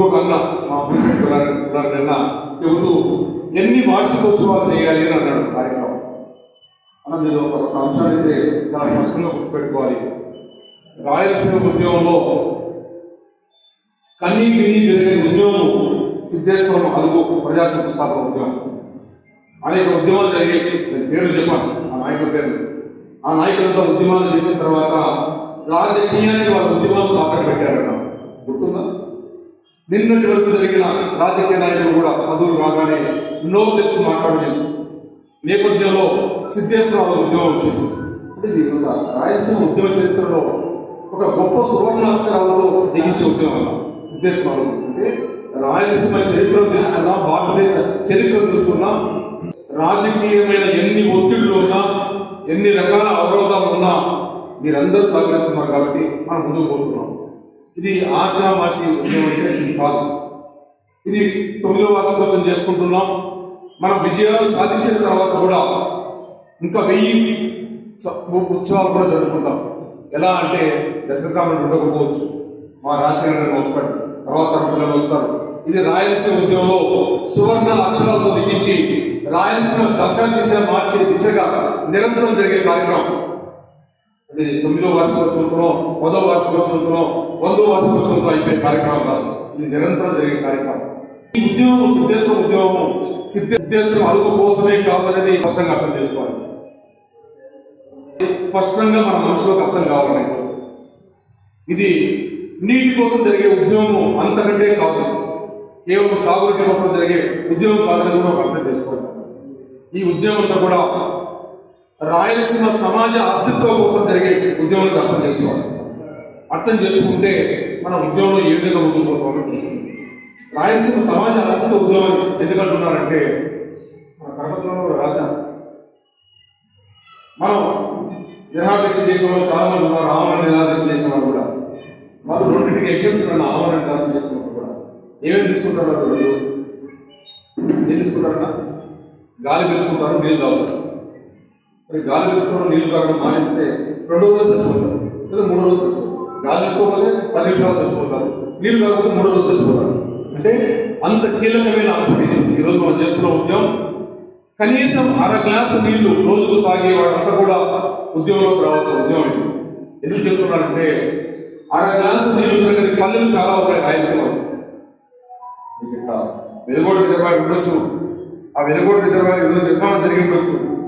ఇంకొక అన్న మా మున్సిపల్ నిన్న చెబుతూ ఎన్ని వార్షికోత్సవాలు చేయాలి అని అన్నాడు కార్యక్రమం. అన్న మీరు ఒక అంశాన్ని అయితే చాలా స్పష్టంగా గుర్తుపెట్టుకోవాలి. రాయలసీమ ఉద్యమంలో కన్నీ విని జరిగే ఉద్యమం సిద్ధేశ్వరం అదుగు ప్రజా సంస్థాపన ఉద్యమం. అనేక ఉద్యమాలు జరిగాయి. నేను పేరు చెప్పాను ఆ నాయకుల పేరు. ఆ నాయకులంతా ఉద్యమాలు చేసిన తర్వాత రాజకీయానికి వాళ్ళ ఉద్యమాలు తాకట్టు పెట్టారట గుర్తుందా? నిన్నటి వరకు జరిగిన రాజకీయ నాయకులు కూడా పదవులు రాగానే నో తెచ్చి మాట్లాడలేదు నేపథ్యంలో సిద్ధేశ్వరరావు ఉద్యోగం వచ్చింది అంటే ఇది రాయలసీమ ఉద్యమ చరిత్రలో ఒక గొప్ప సువర్ణాక్షరాలతో దిగించే ఉద్యమం సిద్ధేశ్వరరావు అంటే రాయలసీమ చరిత్ర తీసుకున్నా భారతదేశ చరిత్ర తీసుకున్నా రాజకీయమైన ఎన్ని ఒత్తిళ్ళు ఉన్నా ఎన్ని రకాల అవరోధాలు ఉన్నా మీరందరూ సహకరిస్తున్నారు కాబట్టి మనం ముందుకు పోతున్నాం. ఇది ఆశామాసి ఉద్యమం అంటే ఇది కాదు ఇది తొమ్మిదో వార్షికోత్సవం చేసుకుంటున్నాం. మనం విజయాలు సాధించిన తర్వాత కూడా ఇంకా వెయ్యి ఉత్సవాలు కూడా జరుపుకుంటాం. ఎలా అంటే దశరథాముడు ఉండకపోవచ్చు. మా రాజశేఖర గారు వస్తాడు తర్వాత పిల్లలు వస్తారు. ఇది రాయలసీమ ఉద్యమంలో సువర్ణ అక్షరాలతో దిగించి రాయలసీమ దశ దిశ మార్చే దిశగా నిరంతరం జరిగే కార్యక్రమం. అది తొమ్మిదో వార్షికోత్సవంతో పదో వార్షికోత్సవంతో వందో వార్షికోత్సవంతో అయిపోయే కార్యక్రమం కాదు. ఇది నిరంతరం జరిగే కార్యక్రమం. ఈ ఉద్యమం సిద్ధేశ్వర ఉద్యమం సిద్ధ సిద్ధేశ్వరం అడుగు కోసమే కావాలనేది స్పష్టంగా అర్థం చేసుకోవాలి. స్పష్టంగా మన మనసులోకి అర్థం కావాలని ఇది నీటి కోసం జరిగే ఉద్యమం అంతకంటే కాదు. కేవలం సాగునీటి కోసం జరిగే ఉద్యమం కాదని కూడా అర్థం చేసుకోవాలి. ఈ ఉద్యమంతో కూడా రాయలసీమ సమాజ అస్తిత్వం కోసం జరిగే ఉద్యమానికి అర్థం చేసుకోవాలి. అర్థం చేసుకుంటే మన ఉద్యమంలో ఏ విధంగా ముందుకు రాయలసీమ సమాజ అస్తిత్వ ఉద్యమం ఎందుకంటున్నారంటే మన కడపలో రాశాం మనం నిరాదీక్ష చేసిన వాళ్ళు చాలా మంది ఉన్నారు ఆమరణ నిరాదీక్ష చేసిన వాళ్ళు కూడా. వాళ్ళు రెండింటికి ఎగ్జామ్స్ ఉన్న ఆమరణ నిరాదీక్ష చేసిన వాళ్ళు కూడా. ఏమేమి తీసుకుంటారు వాళ్ళు ఏం తీసుకుంటారన్నా? గాలి పెంచుకుంటారు నీళ్ళు తాగుతారు. మరి గాలి పీల్చుకోవడం నీళ్ళు తాగడం మానేస్తే రెండో రోజు చచ్చిపోతారు. లేదా మూడో రోజు చచ్చిపోతారు. గాలి తీసుకోకపోతే పది నిమిషాలు చచ్చిపోతారు. నీళ్ళు కాకపోతే మూడో రోజు చచ్చిపోతారు. అంటే అంత కీలకమైన అంశం ఇది. ఈ రోజు మనం చేస్తున్న ఉద్యమం. కనీసం అర గ్లాసు నీళ్ళు రోజుకు తాగే వాళ్ళంతా కూడా ఉద్యమంలోకి రావాల్సిన ఉద్యమం ఇది. ఎందుకు చెప్తున్నానంటే అర గ్లాసు నీళ్ళు దొరకని పల్లెలు చాలా ఉన్నాయి రాయలసీమ మీకు వెలుగోడు రిజర్వాయర్ ఉండొచ్చు. ఆ వెలుగోడు రిజర్వాయర్ ఈరోజు నిర్మాణం జరిగి ఉండొచ్చు.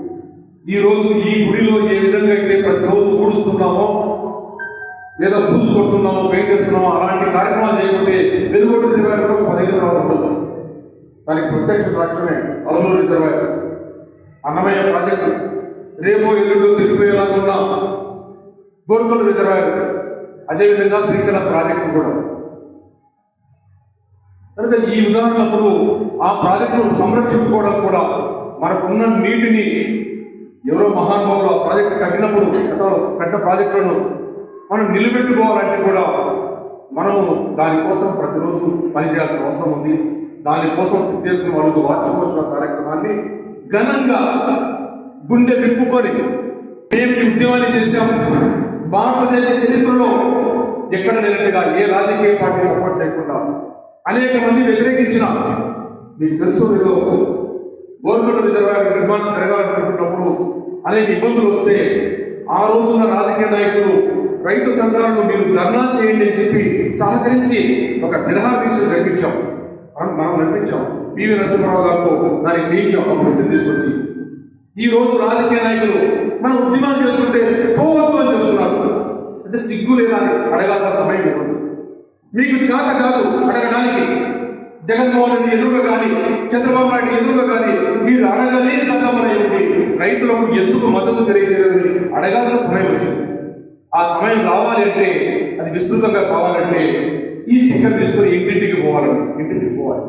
ఈ రోజు ఈ గుడిలో ఏ విధంగా అయితే ప్రతిరోజు ఊడుస్తున్నామో లేదా పూజ కొడుతున్నామో పెయింట్ చేస్తున్నామో అలాంటి కార్యక్రమాలు చేయకపోతే వెలుగొట్టు రిజర్వాయర్ పదిహేను తర్వాత ఉండదు. దానికి ప్రత్యక్ష సాక్ష్యమే అలమూరు రిజర్వాయర్ అన్నమయ్య ప్రాజెక్టు రేపో ఎల్లుండో తెలిపోయేలాగా గోల్కొండ రిజర్వాయర్ అదేవిధంగా శ్రీశైల ప్రాజెక్టు కూడా. కనుక ఈ ఉదాహరణప్పుడు ఆ ప్రాజెక్టును సంరక్షించుకోవడం కూడా మనకున్న నీటిని ఎవరో మహానుభావులు ఆ ప్రాజెక్టు కట్టినప్పుడు కట్టిన ప్రాజెక్టులను మనం నిలబెట్టుకోవాలంటే కూడా మనము దానికోసం ప్రతిరోజు పనిచేయాల్సిన అవసరం ఉంది. దానికోసం సిద్ధేశ్వర వాళ్ళకు వార్షికోత్సవ కార్యక్రమాన్ని ఘనంగా గుండె విప్పుకొని మేము ఈ ఉద్యమాన్ని చేశాము? భారతదేశ చరిత్రలో ఎక్కడ లేనట్టుగా ఏ రాజకీయ పార్టీ సపోర్ట్ లేకుండా అనేక మంది వ్యతిరేకించిన మీకు తెలుసు గవర్నమెంట్ రిజర్వాయర్ నిర్మాణం జరగాలనుకుంటున్నప్పుడు అనేక ఇబ్బందులు వస్తే ఆ రోజున రాజకీయ నాయకులు రైతు సంఘాలను మీరు ధర్నా చేయండి అని చెప్పి సహకరించి ఒక నిరహార దీక్ష జరిపించాం. మనం మనం నడిపించాం. పివి నరసింహరావు గారితో దాన్ని చేయించాం అప్పుడు తీసుకొచ్చి. ఈ రోజు రాజకీయ నాయకులు మనం ఉద్యమాలు చేస్తుంటే పోవద్దు అని చెబుతున్నారు. అంటే సిగ్గు లేదా అడగాల్సిన సమయం మీకు చేత కాదు అడగడానికి జగన్మోహన్ ఎదురుగా కానీ చంద్రబాబు నాయుడు ఎదురుగా కానీ మీరు అడగలేని తగ్గమని రైతులకు ఎందుకు మద్దతు తెలియజేయాలని అడగాల్సిన సమయం వచ్చింది. ఆ సమయం రావాలంటే అది విస్తృతంగా కావాలంటే ఈ శిక్షణ తీసుకొని ఇంటింటికి పోవాలంటే ఇంటింటికి పోవాలి.